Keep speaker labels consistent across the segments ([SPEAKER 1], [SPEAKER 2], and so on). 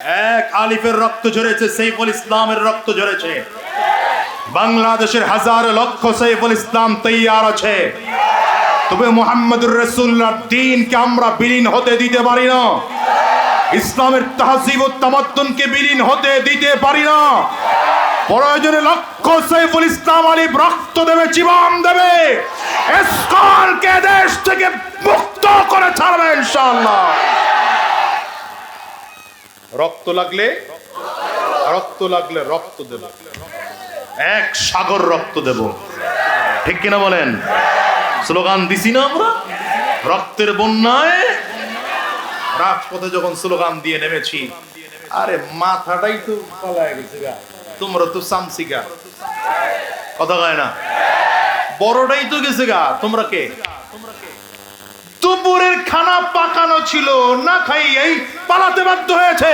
[SPEAKER 1] এক আলিফের রক্ত ঝরেছে, সেইফুল ইসলামের রক্ত ঝরেছে। বাংলাদেশের হাজার লক্ষ সেইফুল ইসলাম তৈয়ার আছে। তবে মোহাম্মদুর রসুল্লাহ দিনকে আমরা বিলীন হতে দিতে পারি না। ইসলামের তাহজিব ও তামাদ্দুনকে বিলীন হতে দিতে পারি না। প্রয়োজনে লক্ষ সৈফুল ইসলাম আলিফ রক্ত দেবে, জীবন দেবে। ইসকনকে দেশ থেকে মুক্ত করে ছাড়বে, ইনশাআল্লাহ। রক্ত লাগলে? রক্ত লাগলে রক্ত দেব। এক সাগর রক্ত দেব। ঠিক কিনা বলেন? স্লোগান দিছি না আমরা? রক্তের বন্যায় রাজপথে যখন স্লোগান দিয়ে নেমেছি, আরে মাথাটাই তো পালায় গেছে গা। তোমরা তো সামসি গা। কথা কয় না? বড়টাই তো গেছে গা। তোমরা কে? দুপুরের খানা পাকানো ছিল, না খাই এই পালাতে বাধ্য হয়েছে।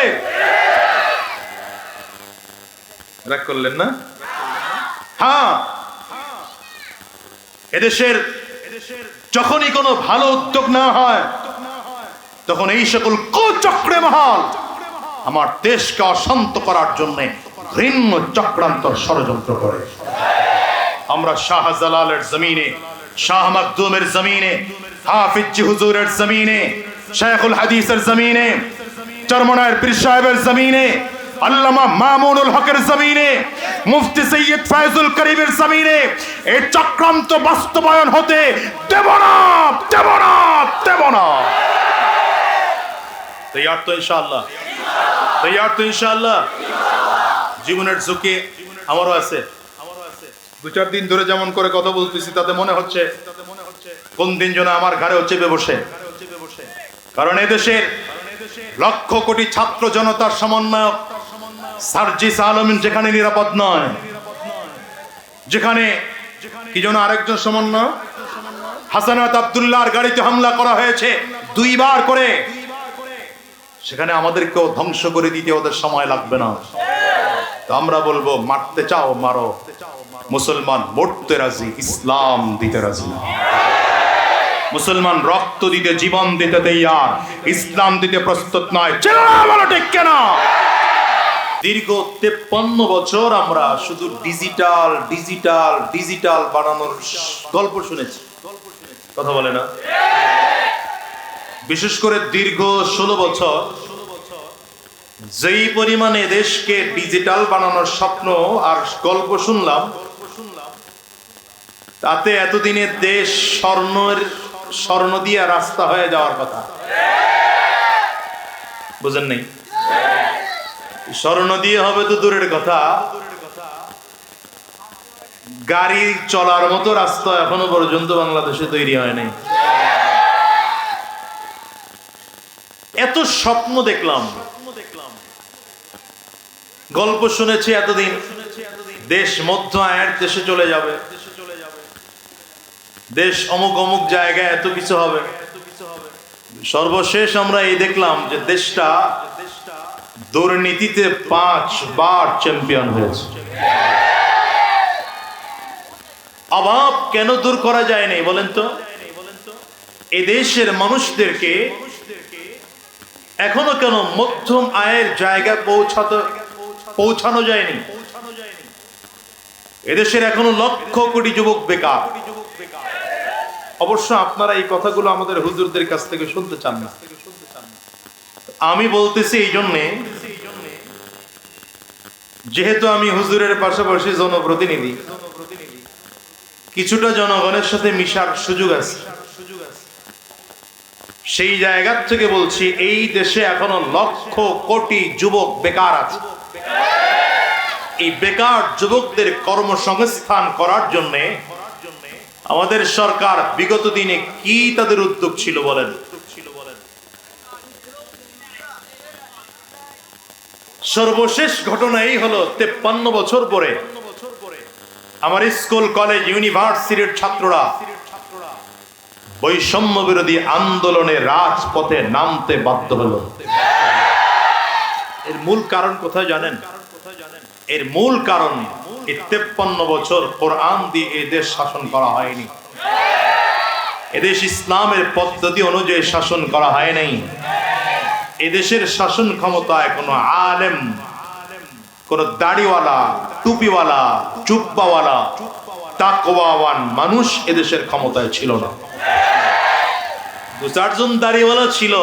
[SPEAKER 1] রাগ করলেন না? হ্যাঁ। এদেশের যখনই কোনো ভালো উদ্যোগ না হয়, তখন এই সকল কুচক্রে মহল আমার দেশকে অশান্ত করার জন্য ঘৃণ্য চক্রান্ত ষড়যন্ত্র করে। আমরা শাহজালালের জমিনে, শাহ মাকদুমের জমিনে, হাফিজ হুজুরের জমিনে শেখুল হাদিসের জমিনে চরমনায়ের পীর সাহেবের জমিনে, আল্লামা মামুনুল হকের জমিনে, মুফতি সৈয়দ ফায়জুল করিমের জমিনে এই চক্রান্ত বাস্তবায়ন হতে দেব না দেব না দেব না। তৈয়ার তো ইনশাআল্লাহ। তৈয়ার তো ইনশাআল্লাহ। জীবনের ঝুঁকি আমারও আছে। দু চার দিন ধরে যেমন করে কথা বলতেছি, তাতে মনে হচ্ছে কোন দিন যেন আমার ঘরেও চেপে বসে। কারণ এদেশের লক্ষ কোটি ছাত্র জনতার সমন্বয়ক সার্জিস আলমিন যেখানে নিরাপদ নয়। যেখানে কি যেন আরেকজন সমন্বয় হাসানাত আবদুল্লাহর গাড়িতে হামলা করা হয়েছে দুইবার করে। সেখানে আমাদেরকেও ধ্বংস করে দিতে ওদের সময় লাগবে না। তো আমরা বলব, মারতে চাও, মারো। মুসলমান, মরতে রাজি, ইসলাম দিতে রাজি না। মুসলমান রক্ত দিতে, জীবন দিতে তৈয়ার। ইসলাম দিতে প্রস্তুত নয়। বলো ঠিক কেনা? দীর্ঘ তেপ্পান্ন বছর আমরা শুধু ডিজিটাল ডিজিটাল ডিজিটাল বানানোর গল্প শুনেছি। কথা বলে না? বিশেষ করে দীর্ঘ ষোলো বছর যেই পরিমাণে দেশকে ডিজিটাল বানানোর স্বপ্ন আর গল্প শুনলাম, তাতে এতদিনে দেশ স্বর্ণের স্বর্ণ দিয়ে রাস্তা হয়ে যাওয়ার কথা। বুঝেন নেই? স্বর্ণ দিয়ে হবে তো দূরের কথা। গাড়ি চলার মতো রাস্তা এখনও পর্যন্ত বাংলাদেশে তৈরি হয় নাই। এত স্বপ্ন দেখলাম। গল্প শুনেছি এতদিন। দেশ মধ্য আয়ের দেশে চলে যাবে। দেশ অমুক অমুক জায়গায় এত কিছু হবে। সর্বশেষ আমরা এই দেখলাম যে দেশটা দুর্নীতিতে পাঁচ বার চ্যাম্পিয়ন হয়েছে। অভাব কেন দূর করা যায়নি বলেন তো? এদেশের মানুষদেরকে এখনও কেন মধ্যম আয়ের জায়গায় পৌঁছাতে পৌঁছানো যায়নি? এদেশের এখনও লক্ষ কোটি যুবক বেকার। অবশ্য আপনারা এই কথাগুলো আমাদের হুজুরদের কাছ থেকে শুনতে চান না। আমি বলতেছি এই জন্যে, যেহেতু আমি হুজুরের পাশাপাশি জনপ্রতিনিধি, কিছুটা জনগণের সাথে মিশার সুযোগ আছে। সেই জায়গার থেকে বলছি, এই দেশে এখনও লক্ষ কোটি যুবক বেকার আছে। এই বেকার যুবকদের কর্মসংস্থান করার জন্য আমাদের সরকার বিগত দিনে কি তাদের উদ্যোগ ছিল বলেন? সর্বশেষ ঘটনা এই হলো তেপ্পান্ন বছর পরে। আমার স্কুল, কলেজ, ইউনিভার্সিটির ছাত্ররা বৈষম্য বিরোধী আন্দোলনে রাজপথে নামতে বাধ্য হলো। এর মূল কারণ কোথায় জানেন? এর মূল কারণ এই তেপ্পান্ন বছর কোরআন দিয়ে এ দেশ শাসন করা হয়নি। এদেশ ইসলামের পদ্ধতি অনুযায়ী শাসন করা হয় নাই। এদেশের শাসন ক্ষমতায় কোনো আলেম, কোন দাড়িওয়ালা, টুপিওয়ালা চুপ্পাওয়ালা তাকওয়াওয়ান মানুষ এদেশের ক্ষমতায় ছিল না। দু চারজন দাড়িওয়ালা ছিল।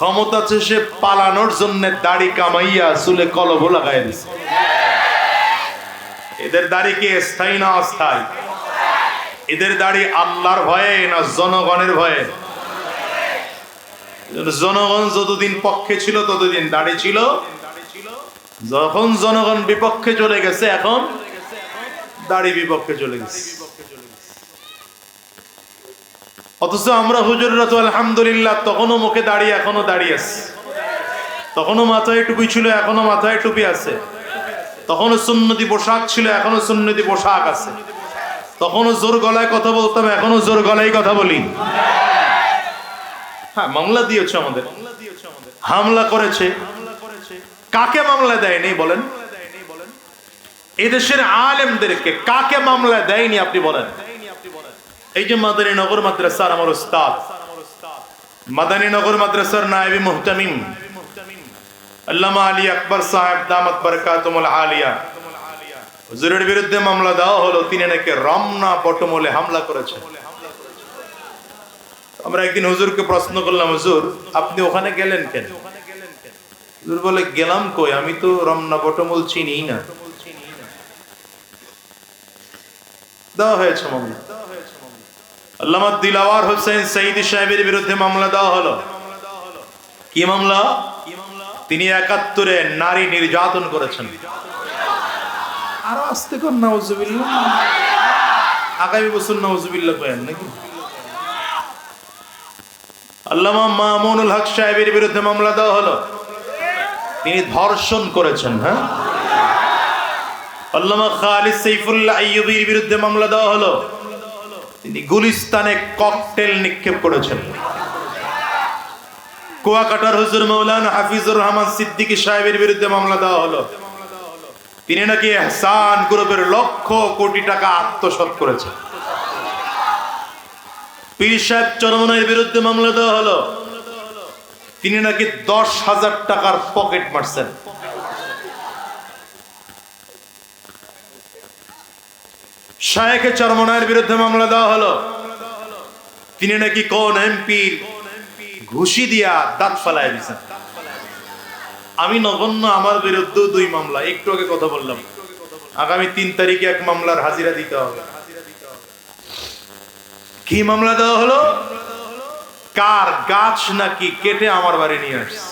[SPEAKER 1] ক্ষমতা সে পালানোর জন্য দাড়ি কামাইয়া চুলে কলব লাগাই দিছে। এদের দাড়ি কি স্থায়ী না অস্থায়ী? এদের দাড়ি আল্লাহর ভয়ে না জনগণের ভয়ে? জনগণ যতদিন পক্ষে ছিল, ততদিন দাড়ি ছিল। যখন জনগণ বিপক্ষে চলে গেছে, এখন দাড়ি বিপক্ষে চলে গেছে। অথচ আমরা হুজুররা তো আলহামদুলিল্লাহ তখনও মুখে দাঁড়িয়ে এখনও দাঁড়িয়ে আছে। তখনও মাথায় টুপি ছিল এখনও মাথায় টুপি আছে। তখনও সুন্নতি পোশাক ছিল এখনও সুন্নতি পোশাক আছে। তখনও জোর গলায় কথা বলতাম এখনও জোর গলায় কথা বলি। হ্যাঁ মামলা দিয়েছে আমাদের। হামলা করেছে। কাকে মামলা দেয়নি বলেন? এদেশের আলেমদেরকে কাকে মামলা দেয়নি আপনি বলেন? এই যে মাদানী নগর মাদ্রাসার আমার উস্তাদ মাদানী নগর মাদ্রাসার নায়েবি মুহতামিম। আল্লামা আলী আকবর সাহেব, দামত বরকাতুমুল আলিয়া। হুজুরের বিরুদ্ধে মামলা দেওয়া হলো, তিনি নাকি রমনা বটমলে হামলা করেছেন। আমরা একদিন হুজুরকে প্রশ্ন করলাম, হুজুর, আপনি ওখানে গেলেন কেন? হুজুর বলে, গেলাম কই? আমি তো রমনা বটমল চিনি না। দেওয়া হয়েছে মামলা। আল্লামা দিলাওয়ার হোসেন সঈদ সাহেবের বিরুদ্ধে মামলা দেওয়া হলো। কি মামলা? তিনি একাত্তরে নারী নির্যাতন করেছেন। আরও আসতে কর নাউজুবিল্লাহ। আগামী বছর নাউজুবিল্লাহ কয়েন নাকি? আল্লামা মামুনুল হক সাহেবের বিরুদ্ধে মামলা দেওয়া হলো। তিনি ধর্ষণ করেছেন হ্যাঁ? আল্লামা খালিদ সাইফুল্লাহ আইয়ুবির বিরুদ্ধে মামলা দেওয়া হলো। তিনি গুলিস্তানে ককটেল নিক্ষেপ করেছেন। কুয়াকাটার হুজুর মৌলানা হাফিজুর রহমান সিদ্দিকী সাহেবের বিরুদ্ধে মামলা দেওয়া হলো। তিনি নাকি এহসান গ্রুপের লক্ষ কোটি টাকা আত্মসাৎ করেছেন। পীর সাহেব চরমনের বিরুদ্ধে মামলা দেওয়া হলো। তিনি নাকি দশ হাজার টাকার পকেট মারছেন। শায়েখে চরমনায়ের বিরুদ্ধে মামলা দেওয়া হলো। তিনি নাকি কোন এমপি ঘুষি দিয়া দাঁত ফালাই দিয়েছেন আমি নগণ্য আমার বিরুদ্ধে দুই মামলা, একটু আগে কথা বললাম। আগামী তিন তারিখে এক মামলার হাজিরা দিতে হবে। কি মামলা দেওয়া হলো? কার গাছ নাকি কেটে আমার বাড়ি নিয়ে আসছে?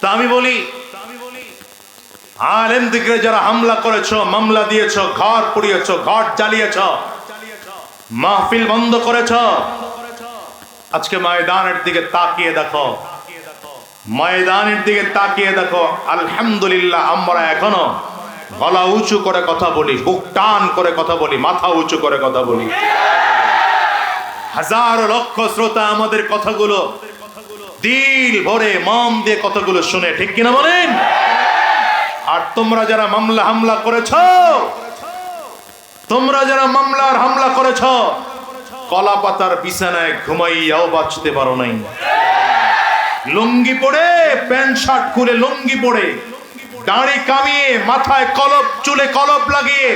[SPEAKER 1] তা আমি বলি, আলেম দিকে যারা হামলা করেছ, মামলা দিয়েছ, ঘর পুড়িয়েছ, ঘর জ্বালিয়েছ মাহফিল বন্ধ করেছ? আজকে ময়দানের দিকে তাকিয়ে দেখো। ময়দানের দিকে তাকিয়ে দেখো। আলহামদুলিল্লাহ, আমরা এখনও গলা উঁচু করে কথা বলি, বুক টান করে কথা বলি, মাথা উঁচু করে কথা বলি। হাজার লক্ষ শ্রোতা আমাদের কথাগুলো দিল ভরে মম দিয়ে কথাগুলো শুনে, ঠিক কিনা বলেন? আর তোমরা যারা মামলা হামলা করেছ তোমরা যারা মামলার হামলা করেছ কলা পাতার বিছানায় ঘুমাইয়াও বাঁচতে পারো নাই। লুঙ্গি পরে, প্যান্ট শার্ট খুলে লুঙ্গি পরে, দাড়ি কামিয়ে, মাথায় কলপ, চুলে কলপ লাগিয়ে,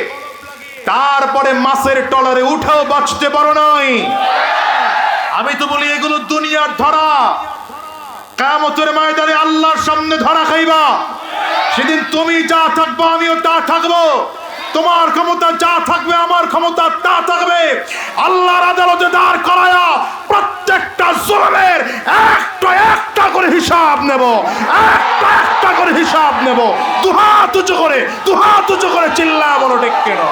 [SPEAKER 1] তারপরে মাছের টলারে উঠেও বাঁচতে পারো নাই। আমি তো বলি, এগুলো দুনিয়ার ধরা। কামতের ময়দানে আল্লাহর সামনে ধরা খাইবা। সেদিন তুমি যা থাকব, আমিও তা থাকব। তোমার ক্ষমতা যা থাকবে, আমার ক্ষমতা তা থাকবে। আল্লাহর আদালতে দাঁড় করায়া প্রত্যেকটা জুলুমের একটা একটা করে হিসাব নেব। একটা একটা করে হিসাব নেব। দুহাত উঁচু করে, দুহাত উঁচু করে চিল্লা বলো, ঠিক কেন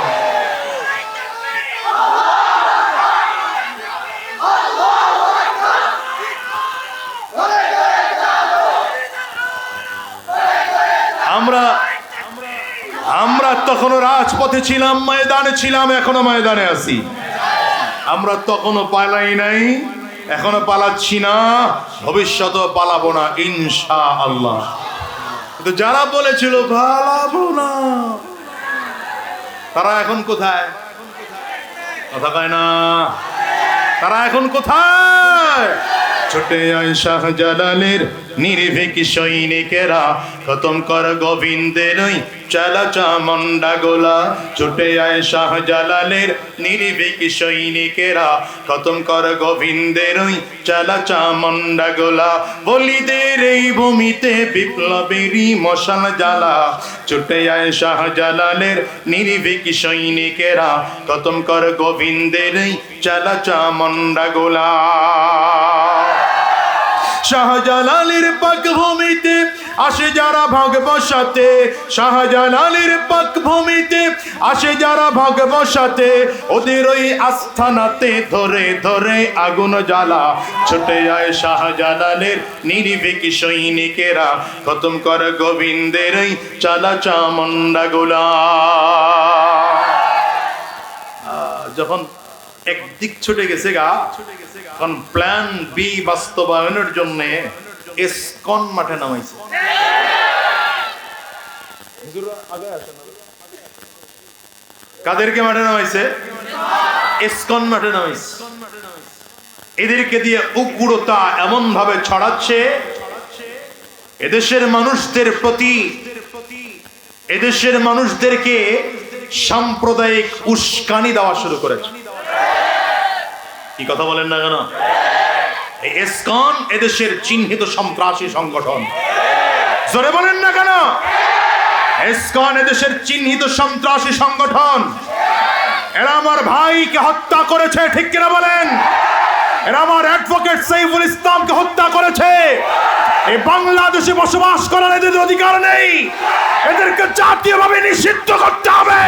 [SPEAKER 1] আমরা আমরা তখনও রাজপথে ছিলাম, ময়দানে ছিলাম, এখনও ময়দানে আছি। আমরা তখনও পালাই নাই, এখনও পালাচ্ছি না ভবিষ্যতে পালাবো না ইনশা আল্লাহ কিন্তু যারা বলেছিল, পালাবো না, তারা এখন কোথায়? কথা কয় না। তারা এখন কোথায়? ছোটে আয় শাহজালালের নির্ভীক সৈনিকেরা খতম কর গোবিন্দের চালা চামন্ডা গোলা। ছোটে আয় শাহজালালের নির্ভীক সৈনিকেরা খতম কর গোবিন্দের চালা চামন্ডা গোলা। বলিদের এই ভূমিতে বিপ্লবেরই মশাল জ্বালা। ছোটে আয় শাহজালালের নির্ভীক সৈনিকেরা খতম কর গোবিন্দের চালা চামন্ডা গোলা। শাহজালালের পাক ভূমিতে আসে যারা ভাগ বসাতে, শাহজালালের পাক ভূমিতে আসে যারা ভাগ বসাতে, ওদের ওই আস্থানাতে ধরে ধরে আগুন জ্বালা। ছুটে যায় শাহজালালের নির্ভীক সৈনিকেরা, খতম কর গোবিন্দের ওই চালা চামন্ডা গোলা যখন একদিক ছুটে গেছে গা। তখন প্ল্যান বি বাস্তবায়নের জন্য এসকন মাঠে নামাইছে। কাদেরকে মাঠে নামাইছে? এসকন মাঠে নামাইছে। এদেরকে দিয়ে উগ্রতা এমন ভাবে ছড়াচ্ছে, এদেশের মানুষদের প্রতি, এদেশের মানুষদেরকে সাম্প্রদায়িক উস্কানি দেওয়া শুরু করেছে। কি কথা বলেন না কেন? এসকন এদেশের চিহ্নিত সন্ত্রাসী সংগঠন। জোরে বলেন না কেন? এসকন এদেশের চিহ্নিত সন্ত্রাসী সংগঠন। এরা আমার ভাইকে হত্যা করেছে, ঠিক কিনা বলেন? এরা আমার অ্যাডভোকেট সাইফুল ইসলামকে হত্যা করেছে। এই বাংলাদেশে বসবাস করার এদের অধিকার নেই। এদেরকে জাতীয়ভাবে নিষিদ্ধ করতে হবে।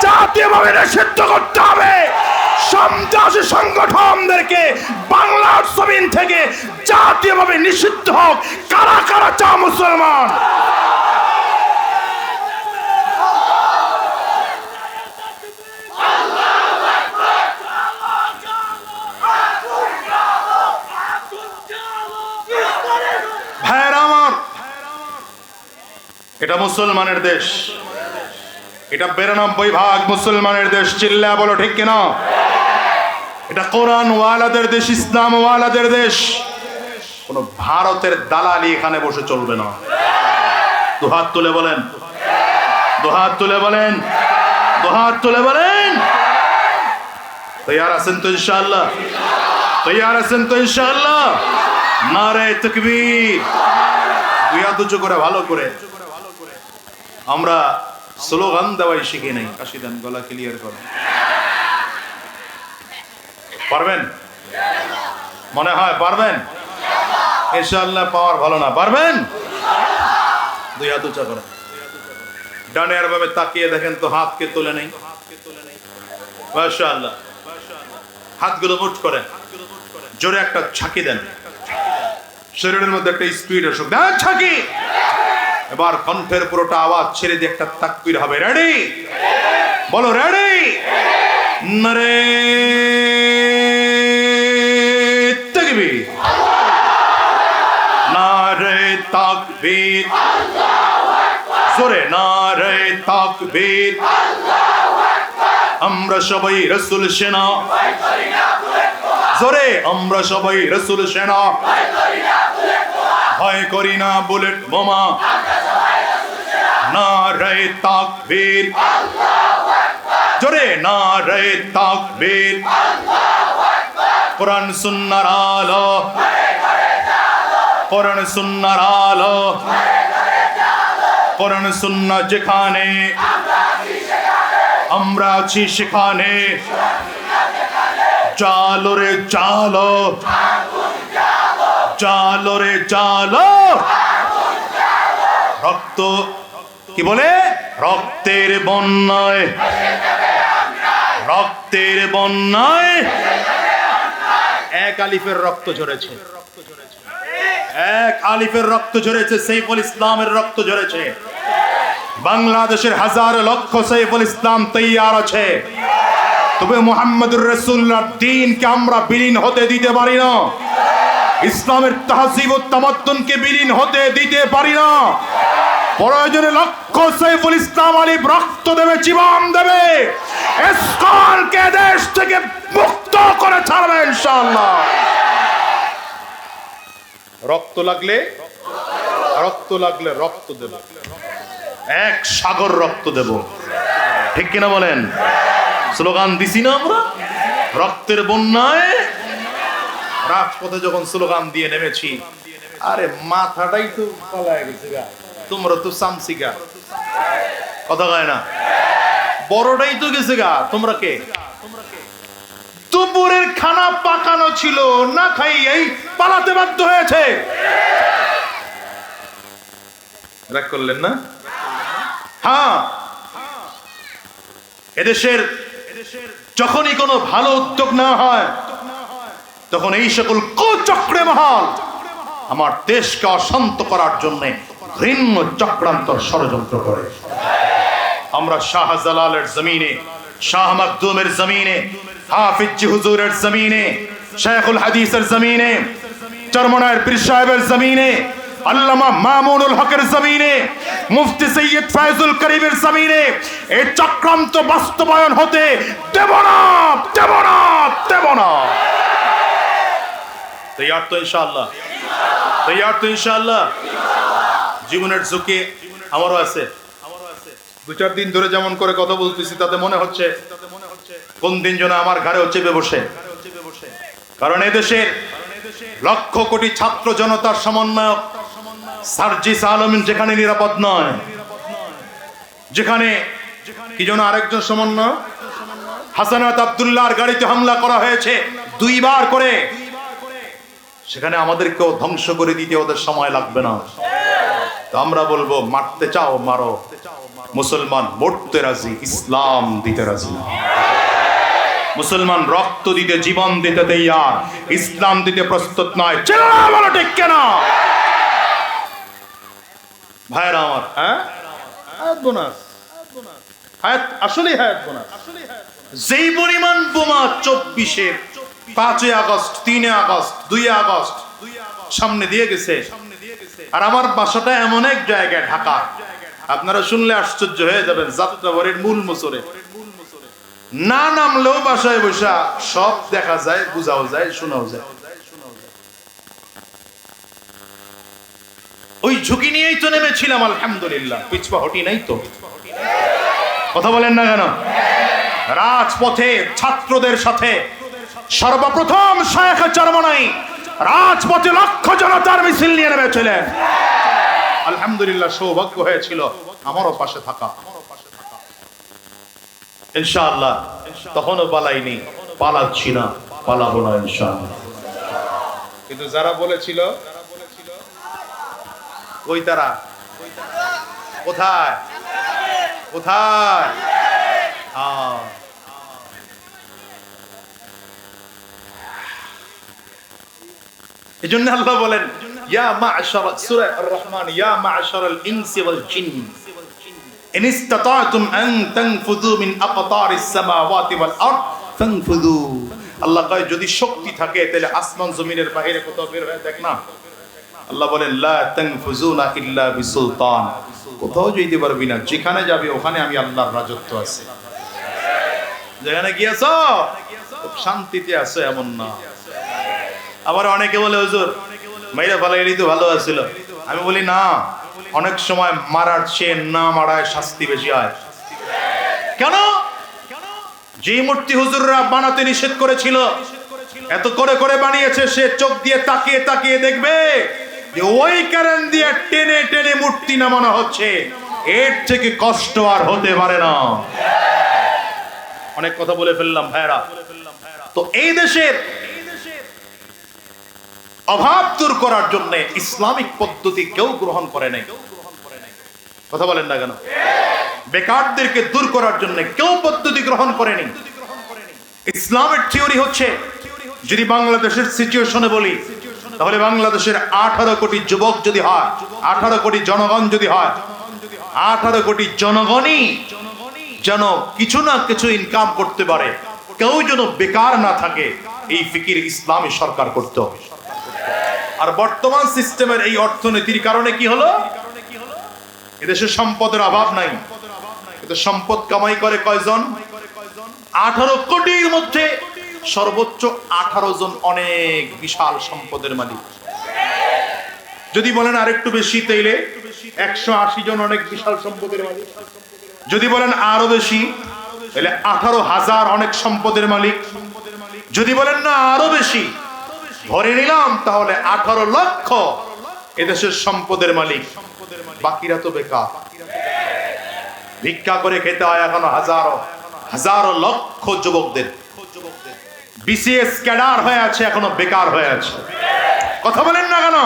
[SPEAKER 1] জাতীয়ভাবে নিষিদ্ধ করতে সন্ত্রাসী সংগঠনদেরকে বাংলার জমিন থেকে জাতীয়ভাবে নিষিদ্ধ হোক। কারা কারা চা মুসলমান? এটা মুসলমানের দেশ। এটা বিরানব্বই ভাগ মুসলমানের দেশ। চিল্লা বলো, ঠিক কিনা? এটা কোরআন ওয়ালাদের দেশ ইসলাম ওয়ালাদের দেশ। কোন ভারতের দালালি এখানে বসে চলবে না। দুহাত তুলে বলেন। দুহাত তুলে বলেন। দুহাত তুলে বলেন। তৈয়ার আছেন তো তৈয়ার আছেন তো ইনশাআল্লাহ? নারে তকবীর। হাত উঁচু করে, ভালো করে। আমরা স্লোগান দেওয়াই শিখে নাই। কাশি দেন গলা ক্লিয়ার করেন পারবেন? মনে হয় পারবেন? ইনশাআল্লাহ পাওয়ার ভালো না। পারবেন? দুই হাত উঁচা করেন। ডানে আর ভাবে তাকিয়ে দেখেন তো হাতকে তুলে নেই। মাশাআল্লাহ। হাতগুলো মুঠ করেন। জোরে একটা ছাকি দেন। শরীরের মধ্যে একটা স্পিড আসুক। দেন ছাকি এবার কণ্ঠের পুরোটা আওয়াজ ছেড়ে দিয়ে একটা তাকবির হবে। রেডি বলো রেডি নরে তাকবীর নারে তাকবীর। জোরে নারে তাকবীর। আমরা সবাই রসুল সেনা। জোরে আমরা সবাই রসুল সেনা। ভয় করি না বুলেট বোমা। না রে তাকবীর। জোরে না রে তাকবীর। কোরআন সুন্নার আলো। কোরআন সুন্নার আলো। কোরআন সুন্না যেখানে আমরা আছি সেখানে। চালো রে চালো চালো রে চালো রক্ত কি বলে? রক্তের বন্যায়। রক্তের বন্যায়। এক আলিফের রক্ত ঝরেছে। এক আলিফের রক্ত ঝরেছে, সেইফুল ইসলামের রক্ত ঝরেছে। বাংলাদেশের হাজার লক্ষ সৈফুল ইসলাম তৈয়ার আছে। তবে মোহাম্মদুর রসুল্লাহ দিনকে আমরা বিলীন হতে দিতে পারি না। ইসলামের তাহজিব ও তামাদ্দুনকে বিলীন হতে দিতে পারি না। প্রয়োজনে লক্ষ সাইফুল ইসলাম আলী রক্ত দেবে, জীবন দেবে। ইসকনকে দেশ থেকে মুক্ত করে ছাড়বে, ইনশাআল্লাহ। রক্ত লাগলে? রক্ত লাগলে রক্ত দেব। এক সাগর রক্ত দেব। ঠিক কিনা বলেন? স্লোগান দিছি না আমরা? রক্তের বন্যায় রাজপথে যখন স্লোগান দিয়ে নেমেছি, আরে মাথাটাই তো পালায় গেছে গা। তোমরা তো সামসি গা কথা কয় না? বড়টাই তো গেছে গা। তোমরা কে? দুপুরের খানা পাকানো ছিল, না খাই এই পালাতে বাধ্য হয়েছে। রাগ করলেন না? হ্যাঁ। এদেশের যখনই কোনো ভালো উদ্যোগ না হয়, তখন এই সকল কুচক্রে মহল আমার দেশকে অশান্ত করার জন্য ঘৃণ্য চক্রান্ত ষড়যন্ত্র করে। আমরা শাহজালালের জমিনে শাহ মাকদুমের জমিনে, হাফিজ হুজুরের জমিনে শেখুল হাদিসের জমিনে, চরমনায়ের পীর সাহেবের জমিনে, আল্লামা মামুনুল হকের জমিনে, মুফতি সৈয়দ ফায়জুল করিমের জমিনে, এই চক্রান্ত বাস্তবায়ন হতে দেব না দেব না দেব না। তৈয়ার তো ইনশাআল্লাহ। তৈয়ার তো ইনশাআল্লাহ। জীবনের ঝুঁকি আমারও আছে। দু চার দিন ধরে যেমন করে কথা বলতেছি, তাতে মনে হচ্ছে কোন দিন যেন আমার ঘরে চেপে বসে। কারণ এদেশের লক্ষ কোটি ছাত্র জনতার সমন্বয়ক সার্জিস আলমিন যেখানে নিরাপদ নয়, যেখানে কি যেন আরেকজন সমন্বয় হাসানাত আবদুল্লাহর গাড়িতে হামলা করা হয়েছে দুইবার করে। সেখানে আমাদেরকেও ধ্বংস করে দিতে ওদের সময় লাগবে না। তো আমরা বলব, মারতে চাও, মারো। মুসলমান, মরতে রাজি, ইসলাম দিতে রাজি মুসলমান, রক্ত দিতে, জীবন দিতে তৈয়ার, ইসলাম দিতে প্রস্তুত নয়। বলো, ঠিক কেন? ভাইরা আমার হ্যাঁ? বোনাস। হায়াত, আসলেই হায়াত বোনাস। যেই পরিমাণ বোমা চব্বিশের পাঁচই আগস্ট, তিনে আগস্ট, দুই আগস্ট, সামনে দিয়ে গেছে আর আমার বাসাটা এমন এক জায়গায়, ঢাকা। আপনারা শুনলে আশ্চর্য হয়ে যাবেন যাত্রাবাড়ির মূল মোচরে না নামলেও বাসায় বসা সব দেখা যায়, বুঝাও যায়, শোনাও যায়। ওই ঝুঁকি নিয়েই তো নেমেছিলাম, আলহামদুলিল্লাহ। পিছপা হটি নাই তো। কথা বলেন না কেন? রাজপথে ছাত্রদের সাথে সর্বপ্রথম শায়েখ চরমনাই রাজপথে লক্ষ জনতার মিছিল নিয়ে নেমেছিলেন। আলহামদুলিল্লাহ সৌভাগ্য হয়েছিল আমারও পাশে থাকা। ইনশাআল্লাহ তখনও পালাইনি পালাচ্ছি না পালাবো না ইনশাআল্লাহ। কিন্তু যারা বলেছিল ওই তারা কোথায়? কোথায়? আল্লাহ বলেন, ইয়া সূরা আর-রহমান, ইয়া মা'শারাল ইনসি ওয়াল জিন ইন আন তানফুযু মিন আকতারিস সামাওয়াতি ওয়াল আরদ ফানফুযু আল্লাহ কয়, যদি শক্তি থাকে, তাহলে আসমান জমিনের বাইরে কোথাও বের হয়ে দেখ না। আল্লাহ বলেন, লা তানফুযুনা ইল্লা বিসুলতান। কোথাও যেতে পারবি না, যেখানে যাবে ওখানে আমি আল্লাহর রাজত্ব আছে। যেখানে গিয়েছ শান্তিতে আছো, এমন না। আবার অনেকে বলে, হুজুর মাইরা ফালাইলি তো ভালো আছিল। আমি বলি, না, অনেক সময় মারার চেয়ে না মারায় শাস্তি বেশি হয়। কেন? যে মূর্তি হুজুররা বানাতে নিষেধ করেছিল, এত করে করে বানিয়েছে, সে চোখ দিয়ে তাকিয়ে তাকিয়ে দেখবে যে ওই কারণ দিয়ে টেনে টেনে মূর্তি নামানো হচ্ছে। এর থেকে কষ্ট আর হতে পারে না। অনেক কথা বলে ফেললাম ভাইরা তো এই দেশের অভাব দূর করার জন্য ইসলামিক পদ্ধতি কেউ গ্রহণ করে নাই। কথা বলেন না কেন? বেকারদেরকে দূর করার জন্য কেউ পদ্ধতি গ্রহণ করেনি ইসলামের থিওরি হচ্ছে, যদি বাংলাদেশের সিচুয়েশনে বলি, তাহলে বাংলাদেশের আঠারো কোটি যুবক যদি হয়, আঠারো কোটি জনগণ যদি হয়, আঠারো কোটি জনগণই যেন কিছু না কিছু ইনকাম করতে পারে। কেউ যেন বেকার না থাকে, এই ফিকির ইসলামী সরকার করতে। হবে আর বর্তমান সিস্টেমের এই অর্থনীতির কারণে কি হলো? এদেশে সম্পদের অভাব নাই। কিন্তু সম্পদ কামাই করে কয়জন? আঠারো কোটির মধ্যে সর্বোচ্চ আঠারো জন অনেক বিশাল সম্পদের মালিক। যদি বলেন আরেকটু বেশি তাইলে, একশো আশি জন অনেক বিশাল সম্পদের মালিক। যদি বলেন আরও বেশি তাহলে আঠারো হাজার অনেক সম্পদের মালিক। যদি বলেন না আরও বেশি ধরে নিলাম, তাহলে আঠারো লক্ষ এদেশের সম্পদের মালিক। বাকিরা তো বেকার। ভিক্ষা করে খেতে হয় এখনও হাজারো হাজারো লক্ষ যুবকদের। বিসিএস ক্যাডার হয়ে আছে, এখনও বেকার হয়ে আছে। কথা বলেন না কেন?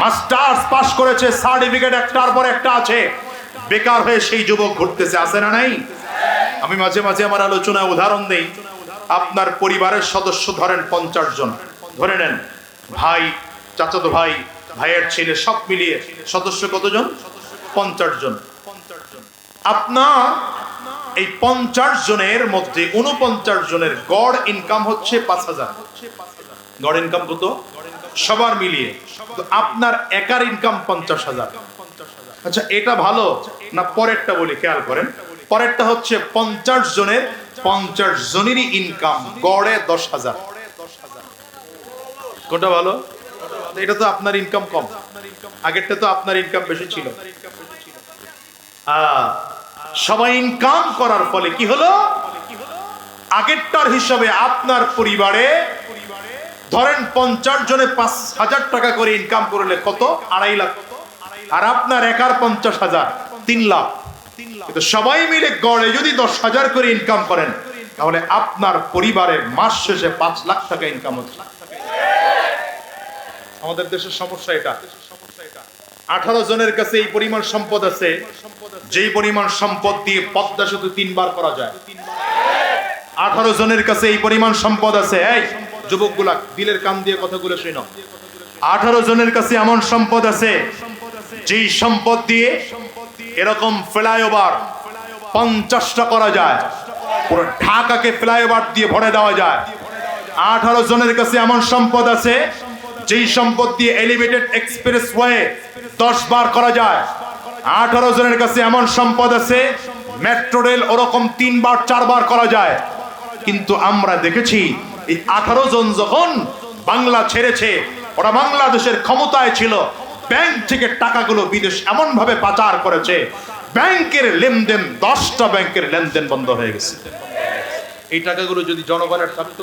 [SPEAKER 1] মাস্টার্স পাস করেছে, সার্টিফিকেট একটার পর একটা আছে। বেকার হয়ে সেই যুবক ঘুরতেছে, আছে না নাই? আমি মাঝে মাঝে আমার আলোচনায় উদাহরণ দেই। আপনার পরিবারের সদস্য ধরেন পঞ্চাশ জন। ধরে নেন, ভাই, চাচাতো ভাই, ভাইয়ের ছেলে সব মিলিয়ে সদস্য কতজন? পঞ্চাশ জন। আপনার এই পঞ্চাশ জনের মধ্যে উনপঞ্চাশ জনের গড় ইনকাম হচ্ছে পাঁচ হাজার। গড় ইনকাম কত? সবার মিলিয়ে। আপনার একার ইনকাম পঞ্চাশ হাজার। আচ্ছা এটা ভালো? না, পরেরটা বলি, খেয়াল করেন। পরেরটা হচ্ছে পঞ্চাশ জনের, পঞ্চাশ জনেরই ইনকাম গড়ে দশ হাজার। কোনটা ভালো? এটা তো আপনার ইনকাম কম। আগেরটা তো আপনার ইনকাম বেশি ছিল। সবাই ইনকাম করার ফলে কি হলো? আগেরটার হিসাবে আপনার পরিবারে ধরেন পঞ্চাশ জনে পাঁচ হাজার টাকা করে ইনকাম করলে কত? আড়াই লাখ। আর আপনার একার পঞ্চাশ হাজার, তিন লাখ। কিন্তু সবাই মিলে গড়ে যদি দশ হাজার করে ইনকাম করেন, তাহলে আপনার পরিবারে মাস শেষে পাঁচ লাখ টাকা ইনকাম হচ্ছে। আমাদের দেশের সমস্যা এটা। আঠারো জনের কাছে এই পরিমাণ সম্পদ আছে। যেই পরিমাণ সম্পদ দিয়ে পদ্মা সেতু তিনবার করা যায়। আঠারো জনের কাছে এই পরিমাণ সম্পদ আছে। এই, যুবকগুলা, দিলের কান দিয়ে কথাগুলো শুনো আঠারো জনের কাছে এমন সম্পদ আছে, যেই সম্পদ দিয়ে এরকম ফ্লাইওভার পঞ্চাশটা করা যায়। পুরো ঢাকাকে ফ্লাইওভার দিয়ে ভরে দেওয়া যায়। আঠারো জনের কাছে এমন সম্পদ আছে যেই সম্পদ দিয়ে এলিভেটেড এক্সপ্রেস ওয়ে দশ বার করা যায়, আঠারো জনের কাছে এমন সম্পদ আছে মেট্রো রেল ওরকম তিনবার, চারবার করা যায়। কিন্তু আমরা দেখেছি, এই আঠারো জন যখন বাংলা ছেড়েছে, ওরা বাংলাদেশের ক্ষমতায় ছিল, ব্যাংক থেকে টাকাগুলো বিদেশ এমন ভাবে পাচার করেছে, ব্যাংকের লেনদেন, দশটা ব্যাংকের লেনদেন বন্ধ হয়ে গেছে। এই টাকাগুলো যদি জনগণের থাকতো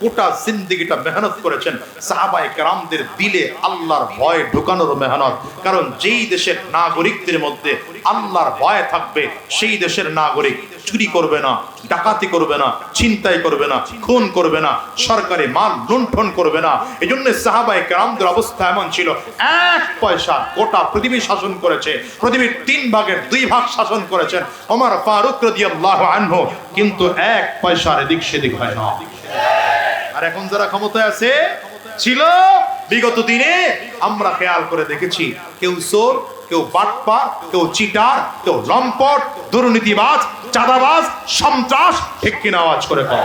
[SPEAKER 1] গোটা জিন্দগিটা মেহনত করেছেন সাহাবায়ে কেরামদের দিলে আল্লাহর ভয় ঢুকানোর মেহনত। কারণ যেই দেশের নাগরিকদের মধ্যে আল্লাহর ভয় থাকবে, সেই দেশের নাগরিক চুরি করবে না, ডাকাতি করবে না, ছিনতাই করবে না, খুন করবে না, সরকারি মাল লুণ্ঠন করবে না। এই জন্য সাহাবাই কেরামদের অবস্থা এমন ছিল, এক পয়সা গোটা পৃথিবী শাসন করেছে, পৃথিবীর তিন ভাগের দুই ভাগ শাসন করেছেন ওমর ফারুক রাদিয়াল্লাহু আনহু। কিন্তু এক পয়সার এদিক সেদিক হয় না। আর এখন যারা ক্ষমতায় আছে, ছিল বিগত দিনে আমরা খেয়াল করে দেখেছি, কেউ চোর, কেউ বাটপা, কেউ চিটা কেউ লম্পট, দুর্নীতিবাজ, চাঁদাবাজ, সন্ত্রাস ঠিক কিনা আওয়াজ করে কর